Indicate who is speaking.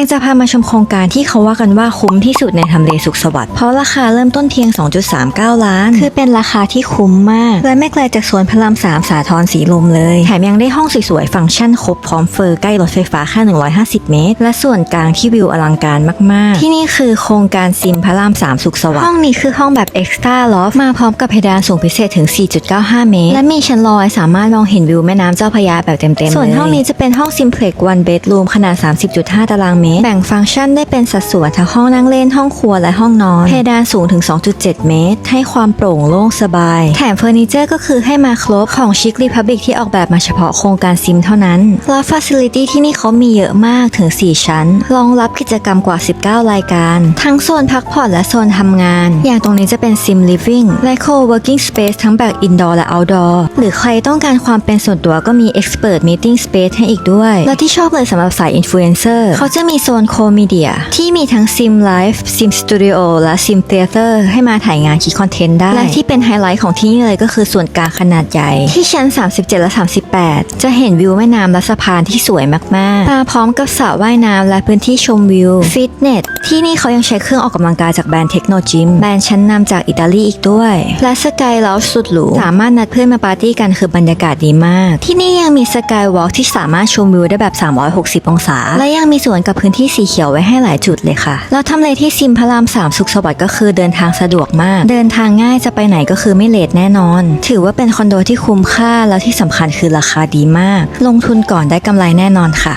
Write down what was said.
Speaker 1: งจะพามาชมโครงการที่เขาว่ากันว่าคุ้มที่สุดในทำเลสุขสวัสดิ์เพราะราคาเริ่มต้นเพียง 2.39 ล้าน คือเป็นราคาที่คุ้มมากและไม่ไกลจากสวนพระรามสามสาทรสีลมเลย แถมยังได้ห้องสวยๆฟังก์ชันครบพร้อมเฟอร์ใกล้รถไฟฟ้าแค่150 เมตร และส่วนกลางที่วิวอลังการมากๆ ที่นี่คือโครงการซิมพระรามสามสุขสวัสดิ์ห้องนี้คือห้องแบบ Extra Loft มาพร้อมกับเพดานสูงพิเศษถึง 4.95 เมตร และมีชั้นลอยสามารถมองเห็นวิวแม่น้ำเจ้าพระยาแบบเต็มๆส่วนห้องนี้จะเป็นห้อง Simplex One Bedroom ขนาด 30.5 ตารางเมตรแบ่งฟังก์ชันได้เป็นสัดส่วนทั้งห้องนั่งเล่นห้องครัวและห้องนอน เพดานสูงถึง 2.7 เมตร ให้ความโปร่งโล่งสบาย แถมเฟอร์นิเจอร์ก็คือให้มาครบของชิครีพับบิกที่ออกแบบมาเฉพาะโครงการซิมเท่านั้นแล้วฟ a ซิลิตี้ที่นี่เขามีเยอะมากถึง 4 ชั้น รองรับกิจกรรมกว่า 19 รายการ ทั้งโซนพักผ่อนและโซนทำงาน อย่างตรงนี้จะเป็นซิมลิฟ i ิ g และ co-working space ทั้งแบบ indoor และ outdoor หรือใครต้องการความเป็นส่วนตัวก็มี expert meeting space ให้อีกด้วย และที่ชอบเลยสำหรับสาย influencer เขาจะมีโซน co-media ที่มีทั้ง sim live sim studio และ sim theater ให้มาถ่ายงานคิดคอนเทนต์ได้ และที่เป็นไฮไลท์ของที่นี่เลยก็คือส่วนกลางขนาดใหญ่ ที่ชั้น 37 และ 38 จะเห็นวิวแม่น้ำและสะพานที่สวยมากๆมาพร้อมกับสระว่ายน้ำและพื้นที่ชมวิวฟิตเนสที่นี่เขายังใช้เครื่องออกกำลังกายจากแบรนด์เทคโนจิมแบรนด์ชั้นนำจากอิตาลีอีกด้วย และสกายล u สุดหรูสามารถนัดเพื่อนมาปาร์ตี้กันคือบรรยากาศดีมาก ที่นี่ยังมีสกายวอล์กที่สามารถชมวิวได้แบบ 360 องศา และยังมีสวนกับพื้นที่สีเขียวไว้ให้หลายจุดเลยค่ะ แล้วทำเลที่ซิมพระรามสามสุขสวัสดิ์ก็คือเดินทางสะดวกมาก เดินทางง่ายจะไปไหนก็คือไม่เลทแน่นอน ถือว่าเป็นคอนโดที่คุ้มค่าแล้วที่สำคัญคือราคาดีมาก ลงทุนก่อนได้กำไรแน่นอนค่ะ